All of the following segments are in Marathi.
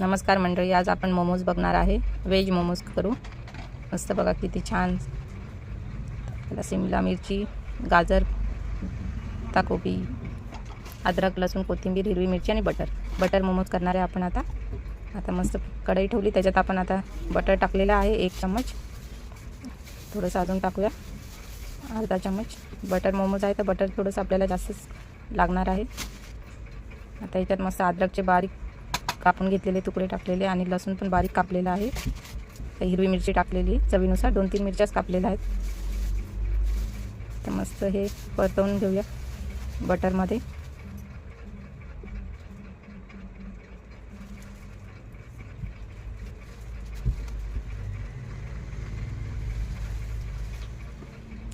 नमस्कार मंडळी आज आपण मोमोज बघणार आहे. व्हेज मोमोज करू. मस्त बघा किती छान. त्याला शिमला मिरची गाजर कोबी अद्रक लसूण कोथिंबीर हिरवी मिरची आणि बटर. बटर मोमोज करणार आहे आपण आता. आता मस्त कढई ठेवली त्याच्यात आपण आता बटर टाकलेलं आहे एक चम्मच. थोडंसं अजून टाकूया. अर्धा चम्मच. बटर मोमोज आहे तर बटर थोडंसं आपल्याला जास्तच लागणार आहे. आता याच्यात मस्त अद्रकचे बारीक कापून घेतलेले तुकडे टाकलेले आणि लसूण पण बारीक कापलेलं आहे. हिरवी मिरची टाकलेली चवीनुसार दोन तीन मिरच्याच कापलेल्या आहेत. तर मस्त हे परतवून घेऊया बटरमध्ये.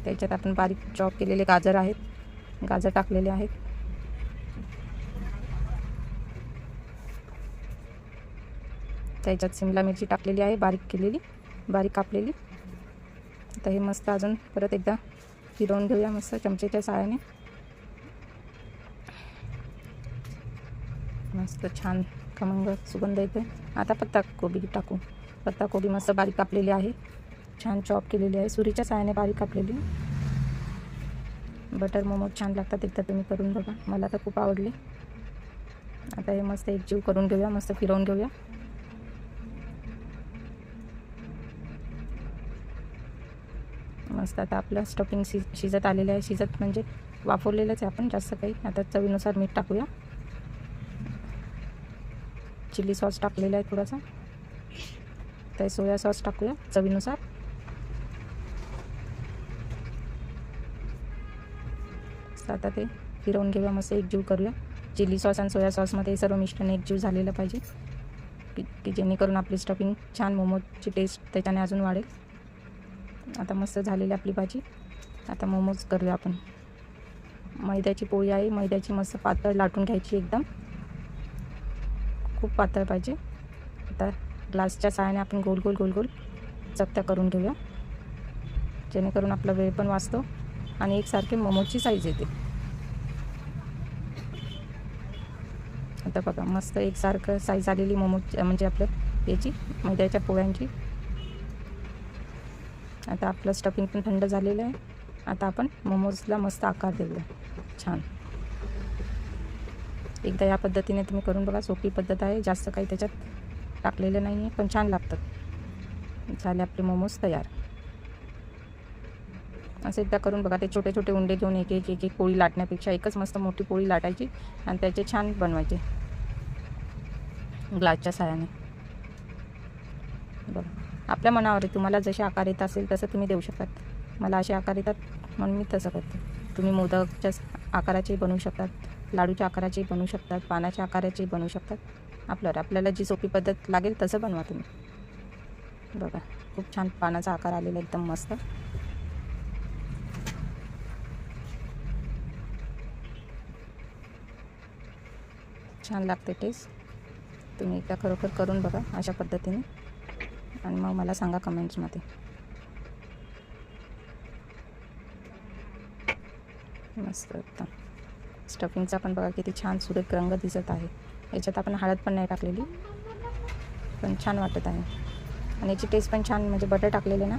त्याच्यात आपण बारीक चॉप केलेले गाजर आहेत गाजर टाकलेले आहेत. त्याच्यात शिमला मिरची टाकलेली आहे बारीक केलेली बारीक कापलेली. तर हे मस्त अजून परत एकदा फिरवून घेऊया मस्त चमचेच्या साहाय्याने मस्त छान खमंग सुगंध येते आता पत्ता कोबी टाकू. पत्ता कोबी मस्त बारीक कापलेली आहे. छान चॉप केलेली आहे. सुरीच्या साहाय्याने बारीक कापलेली. बटर मोमोज छान लागतात एकदा तुम्ही करून बघा. मला तर खूप आवडले. आता हे मस्त एकजीव करून घेऊया मस्त फिरवून घेऊया. मस्त आता आपलं स्टफिंग शि शिजत आलेलं आहे. शिजत म्हणजे वाफवलेलंच आहे आपण जास्त काही. आता चवीनुसार मीठ टाकूया. चिली सॉस टाकलेला आहे थोडासा. तर सोया सॉस टाकूया चवीनुसार. मस्त आता ते फिरवून घेऊया. मस्त एकजीव करूया. चिली सॉस आणि सोया सॉसमध्ये सर्व मिश्रण एकजीव झालेलं पाहिजे. की की जेणेकरून आपली स्टफिंग छान मोमोजची टेस्ट त्याच्याने अजून वाढेल. आता मस्त झालेली आपली भाजी. आता मोमोज करूया आपण. मैद्याची पोळी आहे. मैद्याची मस्त पातळ लाटून घ्यायची एकदम. खूप पातळ पाहिजे. आता ग्लासच्या सहाय्याने आपण गोल गोल गोल गोल चपत्या करून घेऊया. जेणेकरून आपला वेळ पण वाचतो आणि एकसारखे मोमोजची साईज येते. आता बघा मस्त एकसारखं साईज आलेली मोमोज म्हणजे आपलं याची मैद्याच्या पोळ्यांची. आता आपलं स्टफिंग पण थंड झालेलं आहे. आता आपण मोमोजला मस्त आकार देऊया. छान. एकदा या पद्धतीने तुम्ही करून बघा सोपी पद्धत आहे. जास्त काही त्याच्यात टाकलेलं नाही आहे पण छान लागतात. झाले आपले मोमोज तयार. असं एकदा करून बघा ते छोटे छोटे उंडे घेऊन एक एक एक एक पोळी लाटण्यापेक्षा एकच मस्त मोठी पोळी लाटायची आणि त्याचे छान बनवायचे. ग्लासच्या साह्याने बरं आपल्या मनावर आहे तुम्हाला जसे आकार येत असेल तसं तुम्ही देऊ शकतात. मला असे आकार येतात म्हणून मी तसं करते. तुम्ही मोदकच्या आकाराचे बनवू शकतात लाडूच्या आकाराचे बनवू शकतात पानाच्या आकाराचे बनवू शकतात. आपल्यावर आपल्याला जी सोपी पद्धत लागेल तसं बनवा तुम्ही. बघा खूप छान पानाचा आकार आलेला एकदम मस्त. छान लागते टेस्ट तुम्ही एकदा खरोखर करून बघा अशा पद्धतीने. आणि मग मला सांगा कमेंट्समध्ये. मस्त एकदम. स्टफिंगचा पण बघा किती छान सुरेख रंग दिसत आहे. याच्यात आपण हळद पण नाही टाकलेली पण छान वाटत आहे. आणि याची टेस्ट पण छान म्हणजे बटर टाकलेले ना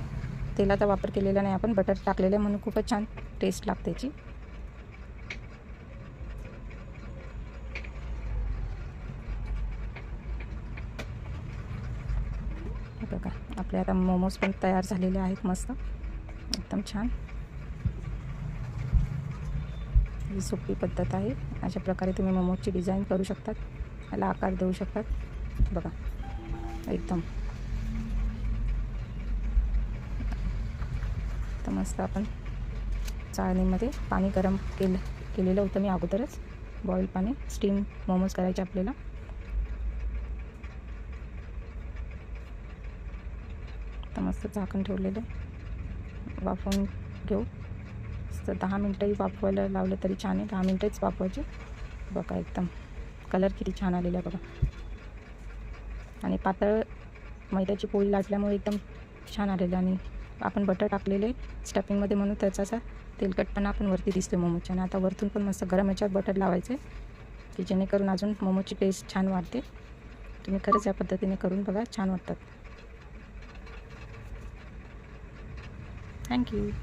तेलाचा वापर केलेला नाही आपण बटर टाकलेलं आहे म्हणून खूपच छान टेस्ट लागते याची. हे बघा आपले आता मोमोज पण तयार झालेले आहेत मस्त. एकदम छान. ही सोपी पद्धत आहे. अशा प्रकारे तुम्ही मोमोजची डिझाईन करू शकतात. त्याला आकार देऊ शकतात. बघा एकदम. तर मस्त आपण चाळणीमध्ये पाणी गरम केलं केलेलं होतं मी अगोदरच. बॉईल पाणी स्टीम मोमोज करायचे आपल्याला. आता मस्त झाकण ठेवलेलं वाफवून घेऊ. मस्त दहा मिनटंही वाफवायला लावलं तरी छान आहे. दहा मिनटंच वाफवायचे. बघा एकदम कलर किती छान आलेला आहे बघा. आणि पातळ मैद्याची पोळी लाटल्यामुळे एकदम छान आलेलं आणि आपण बटर टाकलेले स्टफिंगमध्ये म्हणून त्याचा असा तेलकटपणा आपण वरती दिसतो मोमोच्या. आणि आता वरतून पण मस्त गरम याच्यात बटर लावायचं आहे की जेणेकरून अजून मोमोची टेस्ट छान वाढते. तुम्ही खरंच या पद्धतीने करून बघा छान वाटतात. Thank you.